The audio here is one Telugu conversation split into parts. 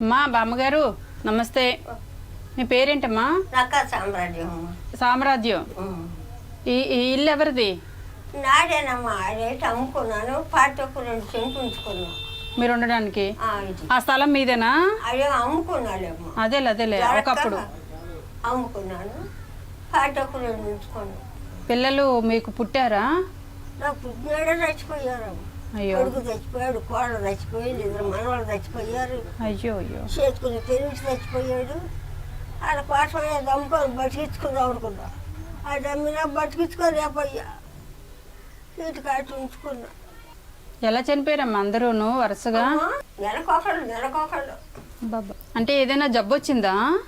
అమ్మా బామ్మగారు నమస్తే. మీ పేరేంటమ్మా? సామ్రాజ్యం సామ్రాజ్యం? ఈ ఈ ఇల్లు ఎవరిది? నాడేనమ్మా అదేంటి అమ్ముకున్నాను రెండు ఉంచుకున్నాను మీరు ఉండడానికి? ఆ, స్థలం మీదేనా? అదే అమ్ముకున్నాలేమ్మా. అదేలే అదేలే ఒకప్పుడు. అమ్ముకున్నాను పాటకు రెండు ఉంచుకున్నాను పిల్లలు మీకు పుట్టారా? నాకు పుట్టినాడే చచ్చిపోయారమ్మా. అయ్యో. కొడుకు చచ్చిపోయాడు కోడలు చచ్చిపోయింది ఇద్దరు మనవాళ్ళు చచ్చిపోయారు. అయ్యో అయ్యో. చేతుకుని తెలిసి చచ్చిపోయాడు. ఆడ కోసం దమ్ముకొని బతికించుకుందాం అనుకున్నా. ఆ దమ్మినా బతికించుకొని రేపయ్యా. వీటి కాటి ఉంచుకున్నా. ఎలా చనిపోయారమ్మా అందరూను వరుసగా? నెలకొకళ్ళు నెలకొకళ్ళు. బాబా. అంటే ఏదైనా జబ్బు వచ్చిందా?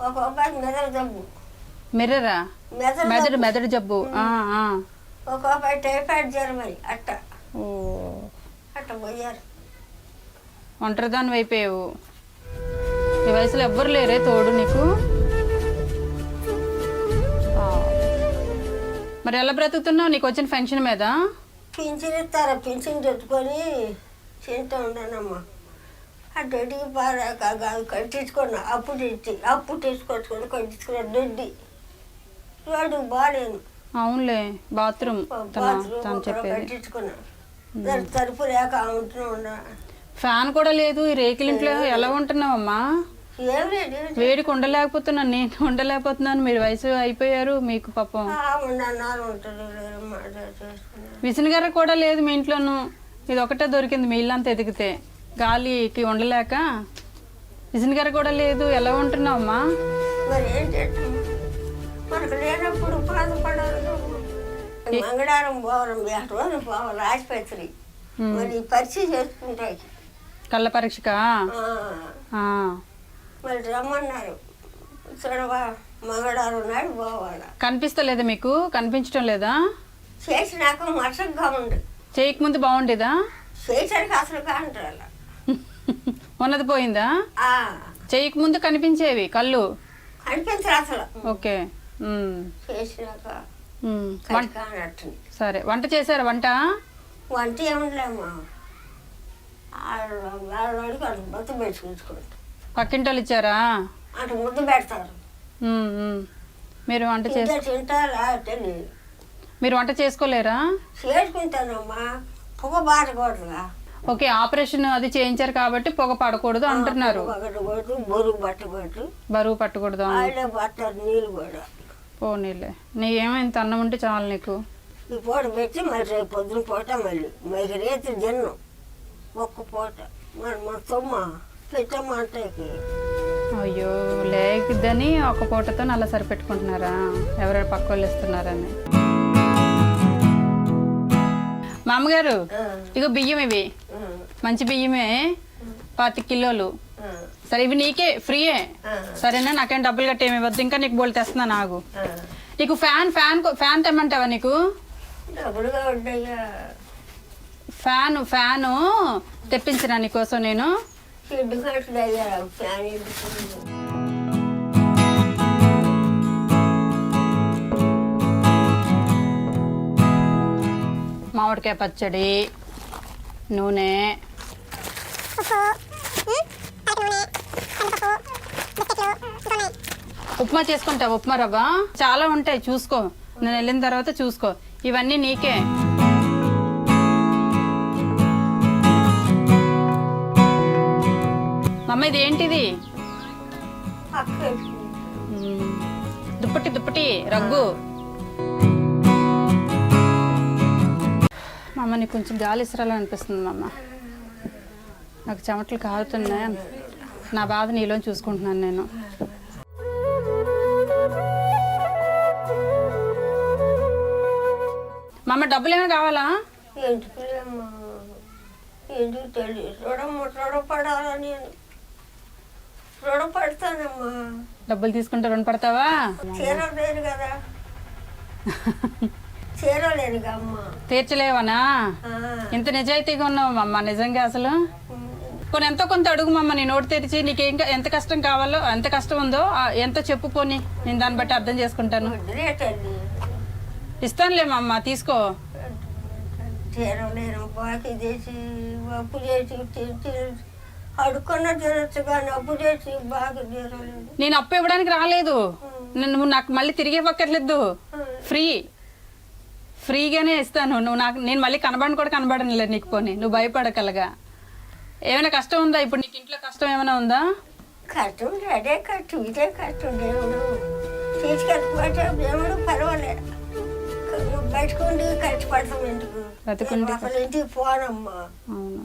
ఒక అబ్బాయి మెదడు జబ్బు. మిర్రరా? మెదడు మెదడు జబ్బు. ఒక అబ్బాయి టైఫాయిడ్ జ్వరం అని అట్ట. ఓ. అట్ట పోయారు. ఒంటరిదాని అయిపోయావు ఈ వయసులో ఎవ్వరు లేరే తోడు నీకు. మరి ఎలా బ్రతుకుతున్నావు నీకు వచ్చిన ఫంక్షన్ మీద? పింఛన్ ఇస్తారా? పింఛన్ పెట్టుకొని తింటూ ఉన్నానమ్మా ఆ పారాక కాదు కట్టించుకున్నా. అప్పు తెచ్చి అప్పు తీసుకొచ్చుకొని కట్టించుకున్నా దొడ్డి రోడ్డు బాగాలేను. అవునులే బాత్రూమ్ తన తను చెప్పేది. తలుపు లేక ఉంటున్నా ఫ్యాన్ కూడా లేదు ఈ రేకులింట్లో ఎలా ఉంటున్నావమ్మా? వేడికి ఉండలేకపోతున్నాను నేను ఉండలేకపోతున్నాను మీరు వయసు అయిపోయారు మీకు పాపం. విసనగర్ర కూడా లేదు మీ ఇంట్లోనూ. ఇది ఒకటే దొరికింది మీ ఇల్లంతా ఎదిగితే. గాలికి ఉండలేక. విసనగర్ర కూడా లేదు ఎలా ఉంటున్నావమ్మా? మనకు లేనప్పుడు బాధపడాలి మంగళవారం పోవడం పోవాలి ఆసుపత్రి మరి పరిచయం చేసుకుంటాయి. కళ్ళ పరీక్షకా? ఆ. మరి రమ్మన్నారు. చూడవా మంగళవారం నాడు పోవాలి. కనిపిస్తలేదా మీకు? కనిపించడం లేదా? చేసినాక మసగ్గా ఉంది చేయకముందు బాగుండేదా? చేసరికి అసలు కాంటారు ఉన్నది పోయిందా? చేయకముందు కనిపించేవి కళ్ళు? కనిపించరు అసలు. ఓకే. చేసినాక సరే వంట చేశారా వంట? వంట అటు ముద్ద పెట్టుకుంటారు పక్కింటోళ్ళు ఇచ్చారా? అటు ముద్ద పెడతారు. మీరు వంట చేసి తింటారా? మీరు వంట చేసుకోలేరా? చేసుకుంటానమ్మా. పొగ బాటకూడదుగా ఓకే ఆపరేషన్ అది చేయించారు కాబట్టి పొగ పడకూడదు అంటున్నారు. బరువు పట్టకూడదు. బరువు పట్టకూడదు నీళ్ళు కూడా. పోనీలే. నీకేమో ఇంత అన్నం ఉంటే చాలు నీకు. ఈ పూట పెట్టి మళ్ళీ రేపు పొద్దున పూట మళ్ళీ. మరి రేతి తిన్నం. ఒక్క పూట. మరి మొత్తమ్మ పెట్టమ్మ అంటేకి అయ్యో లేదని ఒక పూటతో నల్ల సరిపెట్టుకుంటున్నారా ఎవరైనా పక్క వాళ్ళు ఇస్తున్నారని. మా అమ్మగారు ఇగో బియ్యం ఇవి. మంచి బియ్యమే. పాతి కిలోలు. సరే ఇవి నీకే ఫ్రీయే. సరేనా? నాకేం డబ్బులు కట్టేమి ఇవ్వద్దు. ఇంకా నీకు బోల్ తెస్తున్నా నాకు నీకు ఫ్యాన్ ఫ్యాన్ ఫ్యాన్ తెమ్మంటావా నీకు? ఫ్యాన్ ఫ్యాను తెప్పించిన నీకోసం నేను? మామిడికాయ పచ్చడి నూనె ఉప్మా చేసుకుంటా ఉప్మా రవ్వ? చాలా ఉంటాయి చూసుకో. నేను వెళ్ళిన తర్వాత చూసుకో. ఇవన్నీ నీకే. మమ్మ ఇది ఏంటిది? దుప్పటి దుప్పటి రగ్గు. మా అమ్మ నీకు కొంచెం గాలి ఇసరాలనిపిస్తుంది అమ్మ నాకు చెమటలు కారుతున్నాయి. నా బాధ నీలో చూసుకుంటున్నాను నేను. మా అమ్మ డబ్బులు ఏమైనా కావాలా ఎందుకులేమ్మా? ఎందుకు తెలియదు రుణమ్మ రుణపడాలని రుణపడతానమ్మా డబ్బులు తీసుకుంటే రుణ పడతావా చీర లేను కదా. చీర లేనుగా అమ్మ. తీర్చలేవనా? ఇంత నిజాయితీగా ఉన్నావు అమ్మ నిజంగా అసలు? కొన్ని ఎంతో కొంత అడుగు మమ్మ నీ నోటు తెరిచి నీకు ఎంత కష్టం కావాలో ఎంత కష్టం ఉందో ఎంతో చెప్పుకొని నేను దాన్ని బట్టి అర్థం చేసుకుంటాను. ఇస్తానులే మా అమ్మ తీసుకో బాకీ చేసి అప్పు చేసి అడుక్కున్న కానీ అప్పు చేసి బాగా తీరలేదు. నేను అప్పు ఇవ్వడానికి రాలేదు. నేను- నువ్వు నాకు మళ్ళీ తిరిగి ఇవ్వక్కర్లేదు. ఫ్రీ. ఫ్రీగానే ఇస్తాను. నువ్వు నాకు నేను మళ్ళీ కనబడిన కూడా కనబడను లేదు నీకు పోనీ. నువ్వు భయపడకలగా. ఏమైనా కష్టం ఉందా? ఇప్పుడు నీకు ఇంట్లో కష్టం ఏమైనా ఉందా? కష్టం అదే కష్టం ఇదే కష్టం దేవుడు. తీసుకెళ్ళిపోతే దేవుడు పర్వాలే బయటకుండి కష్టపడతాం ఎందుకు? బతికుండి అసలు ఇంటికి పోనమ్మా. అవును.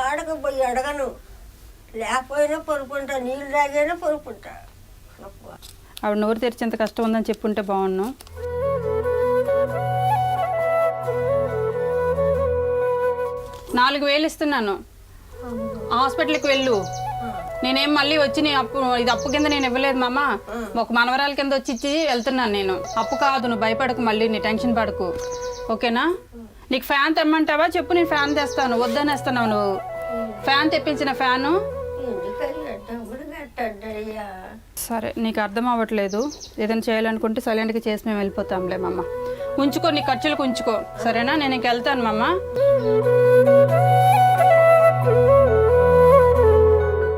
ఆడక పోయి అడగను. లేకపోయినా పొరుకుంటా నీళ్ళు తాగైనా పొరుకుంటా ఆవిడ నోరు తెరిచేంత కష్టం ఉందని చెప్పుంటే బాగున్నాను నాలుగు వేలు ఇస్తున్నాను. హాస్పిటల్కి వెళ్ళు. నేనేం మళ్ళీ వచ్చి నీ అప్పు ఇది అప్పు కింద నేను ఇవ్వలేదు మామ. ఒక మనవరాల కింద వచ్చి ఇచ్చి వెళ్తున్నాను నేను. అప్పు కాదు నువ్వు భయపడకు మళ్ళీ నీ టెన్షన్ పడకు. ఓకేనా? నీకు ఫ్యాన్ తెమ్మంటావా? చెప్పు నేను ఫ్యాన్ తెస్తాను. వద్దనేస్తున్నావు నువ్వు. ఫ్యాన్ తెప్పించిన ఫ్యాను? సరే నీకు అర్థం అవ్వట్లేదు. ఏదైనా చేయాలనుకుంటే సైలెంట్గా చేసి మేము వెళ్ళిపోతాంలే మమ్మ ఉంచుకో నీ ఖర్చులకు ఉంచుకో. సరేనా? నేను ఇంక వెళ్తాను మమ్మ